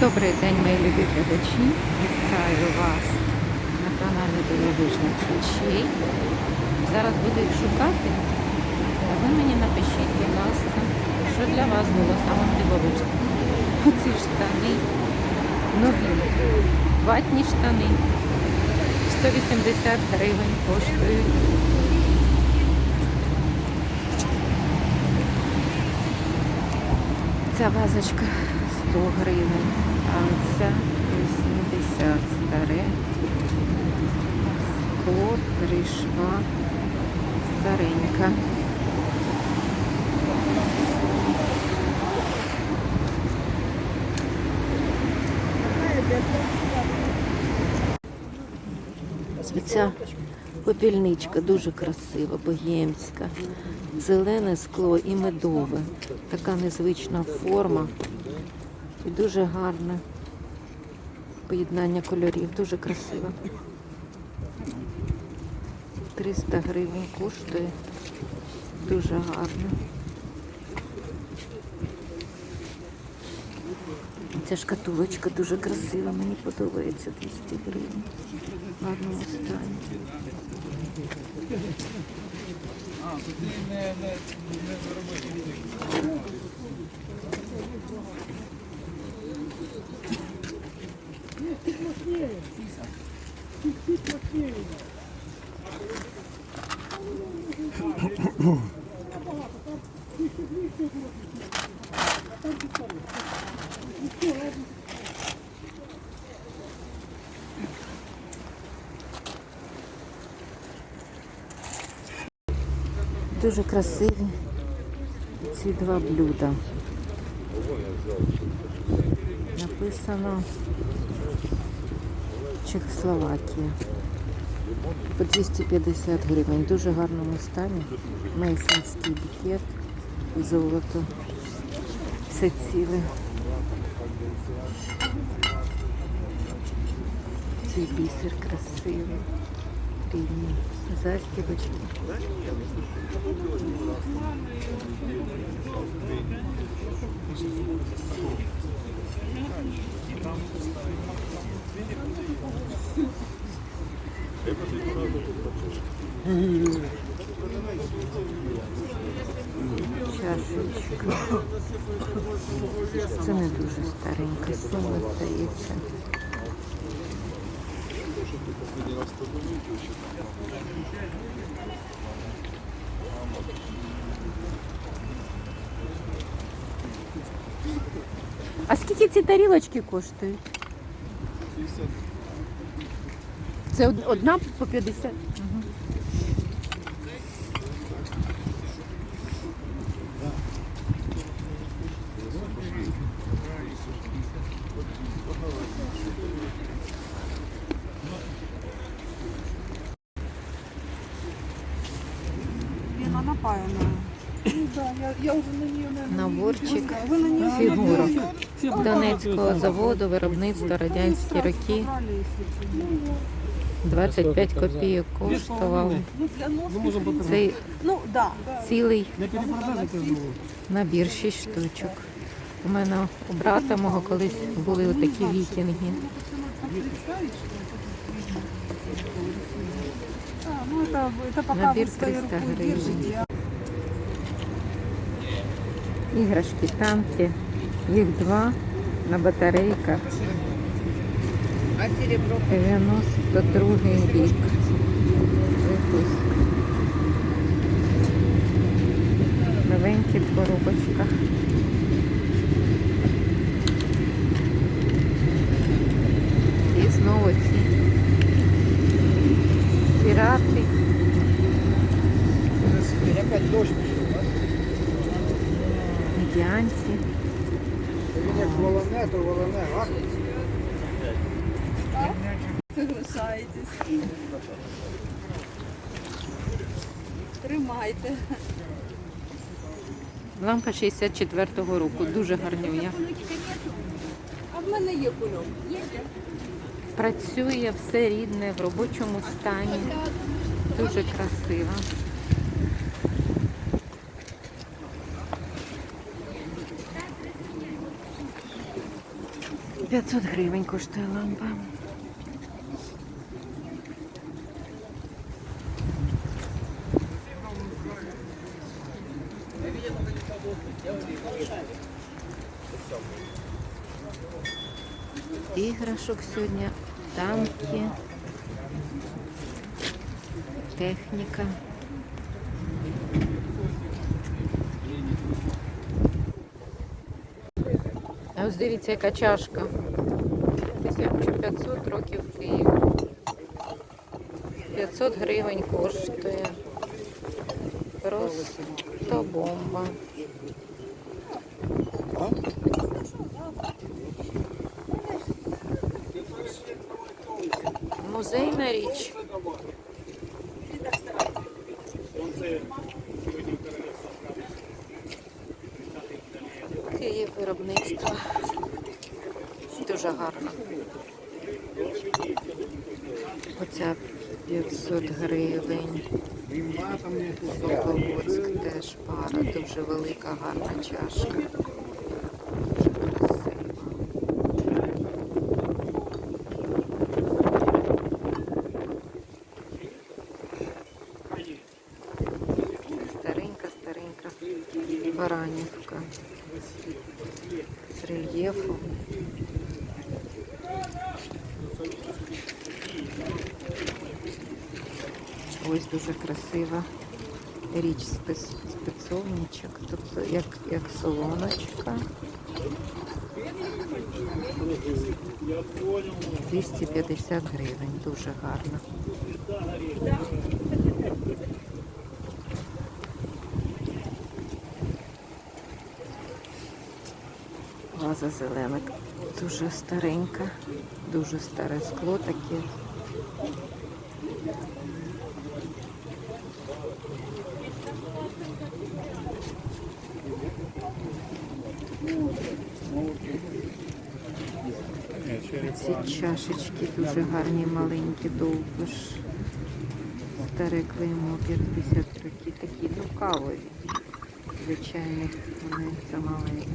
Добрий день, мої любі глядачі. Вітаю вас на каналі Дивовижних речей. Зараз буду їх шукати. А ви мені напишіть, будь ласка, що для вас було самим дивовижним. Оці штани нові, ватні штани. 180 гривень коштують. Ця вазочка 100 гривень, а ця 80 старе. Скло, три старенька. Ця попільничка дуже красива, богемська. Зелене скло і медове. Така незвична форма. І дуже гарне поєднання кольорів, дуже красиво. 300 гривень коштує. Дуже гарно. Ця шкатулочка дуже красива, мені подобається 200 гривень. В гарному стані. Дуже красиві ці два блюда. Написано Чехословакія. По 250 гривень. Дуже гарному стані. Мейсонський букет, золото. Все ціле. Цей бісер красивий. Рівні застібочки. Чашечка. Це не дуже старенька сума здається. А скільки ці тарілочки коштують? Це одна по 50? Угу. Она напаяна. Ну да, я, я уже на нее, наверное, Наборчик фігурок Донецького заводу, виробництва радянські роки. 25 копійок коштував Ну, для носки. цей Ну, да. цілий набір 6 штучок. У мене у брата мого колись були отакі вікінги. А, ну это, это пока Набір вы своей 300 рукой гривен. держите. Іграшки, танки. Їх два на батарейках. 92 рік. Випуск. Новенькі в коробочках. І знову ці пірати. Індіанці. Волоне, то волоне гарно. Соглашаетесь. Тримайте. Лампа 64-го року. Дуже гарнює. А в мене є кульок. Є? Працює все рідне в робочому стані. Дуже красиво. 500 гривень коштує лампа. Іграшок сьогодні, танки, техніка. А ось дивіться, яка чашка. 1500 років Київ. 500 гривень коштує. Просто бомба. Музейна річ. Київ виробництво. Дуже гарно. Оця 500 гривень. Солководськ теж пара, дуже велика, гарна чашка. Старенька, старенька баранівка. З рельєфом. Ось дуже красива річ спец- спецовничок, тобто як, як солоночка. 250 гривень, дуже гарно. Ваза зелена, дуже старенька, дуже старе скло таке. Ці чашечки дуже гарні, маленькі, довбиш. Старе клеймо 50 років, такі ну кавові. Звичайних вони замаленькі.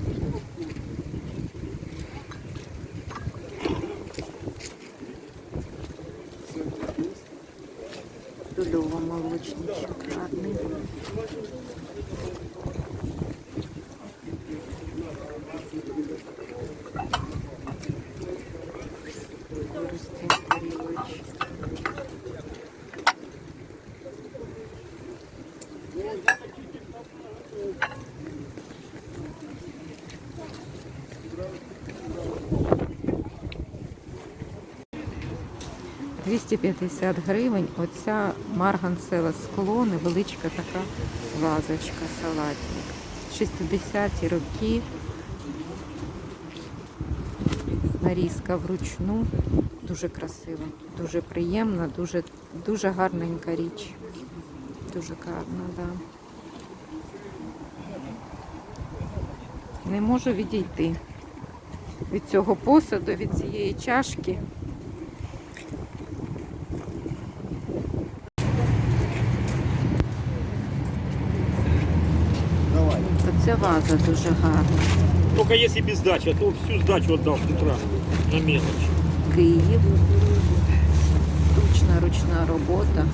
250 гривень. Оця марганцеве скло, невеличка така вазочка, салатник. 60-ті роки. Нарізка вручну. Дуже красива, дуже приємна, дуже, дуже гарненька річ. Дуже гарна, да. Не можу відійти від цього посуду, від цієї чашки. Оця ваза дуже гарна. Только если без сдачи, а то всю сдачу отдал с утра на мелочь. Київ. Ручна ручна робота.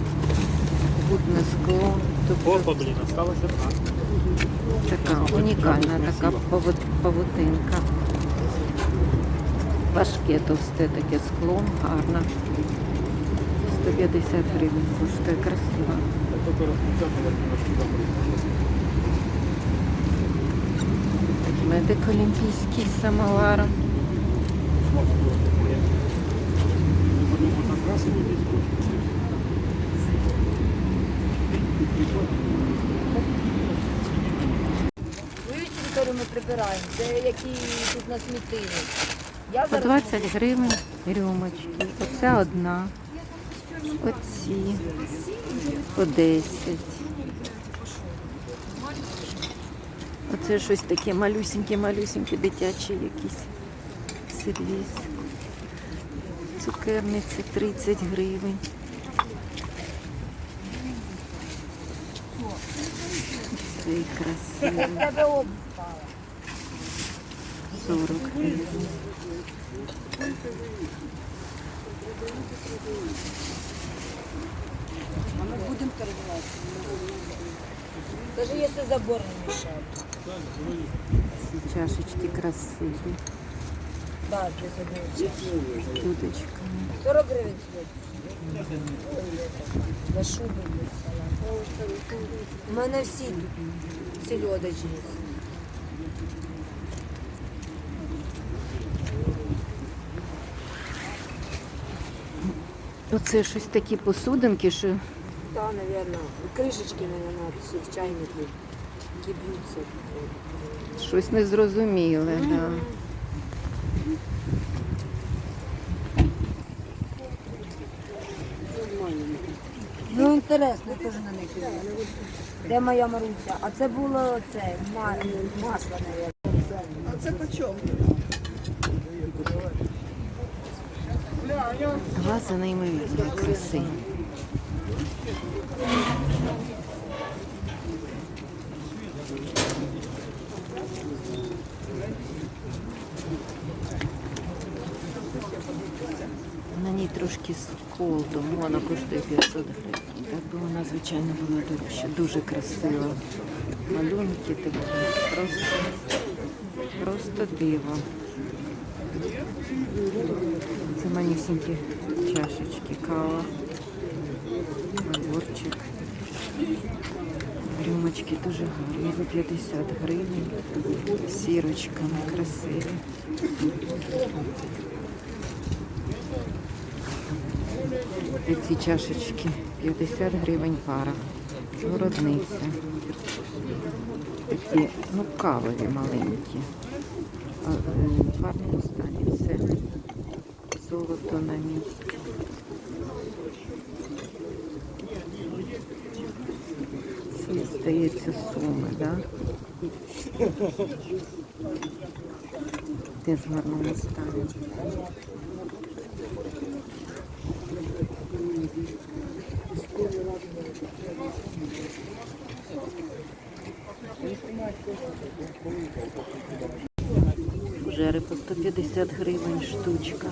Гудне скло. Тобто Опа, блин, осталось одна. така унікальна така павут- павутинка. Важке товсте таке скло, гарно. 150 гривень коштує, красиво. Я только распечатал, немножко забыл. Медик олімпійський з самоваром. Свою територію ми прибираємо, це які тут насмітили. Я По зараз 20 гривень рюмочки. Оця одна. Оці. По 10. Оце щось таке малюсеньке, дитячі якісь сервіс. Цукерниці 30 гривень. Цей красивий. тебе обпала. 40 гривень. А ми будемо торгувати. Даже якщо забор не мішає. Чашечки красиві. Так, чашки. 40 гривень сьогодні. На шубу. У мене всі є. Оце щось такі посудинки, що Да, наверное. Крышечки, наверное, все в чайнике. Які б'ються. щось незрозуміле. Да. Ну, інтересно, я теж на них дивилася. Де моя Маруся? А це було це, ма- масло, наверное. Ваза неймовірної краси. На ній трошки скол, тому вона коштує 500 гривень. Так би вона, звичайно, була дорожча. Дуже красива. Малюнки такі. Просто, просто диво. Це манюсінькі чашечки, кава, наборчик. Рюмочки дуже гарні, по 50 гривень, сірочками красиві. І ці чашечки 50 гривень пара. Городниця. Такі, ну, кавові маленькі. А, е, В гарному стані це золото на місці. Це, здається, суми? Да? Теж в гарному стані. Фужери по 150 гривень штучка.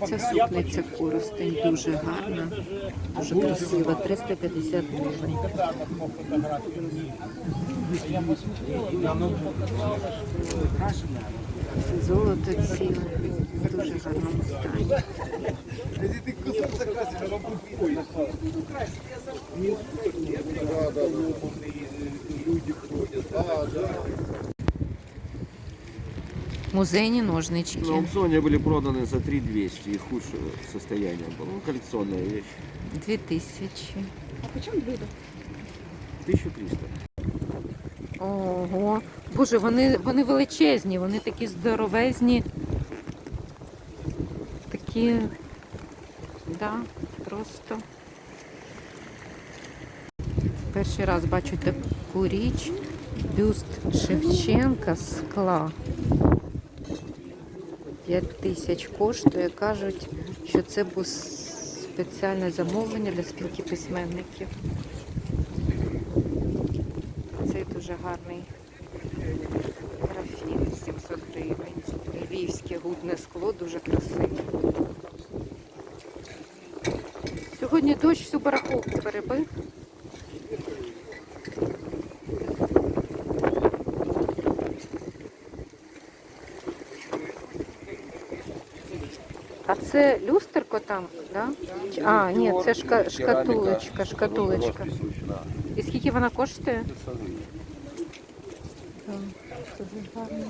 Оця супниця коростень дуже гарна, дуже красива, 350 гривень. Це золото ціле, в дуже гарному стані. Музейні ножнички. На аукционе были проданы за 3200 и худшее состояние было. Ну, коллекционная вещь. 2000. 1300. Ого. Боже, вони, вони величезні, вони такі здоровезні. Такі, да, просто. Перший раз бачу таку річ. Бюст Шевченка скла. 5 тисяч коштує. Кажуть, що це був спеціальне замовлення для спілки письменників. Цей дуже гарний 700 гривень. Львівське гудне скло дуже красиве. Сьогодні дощ всю барахолку перебив. А це люстерко там, да? А, ні, це шка- шкатулочка, шкатулочка. І скільки вона коштує? Так, Дуже гарно.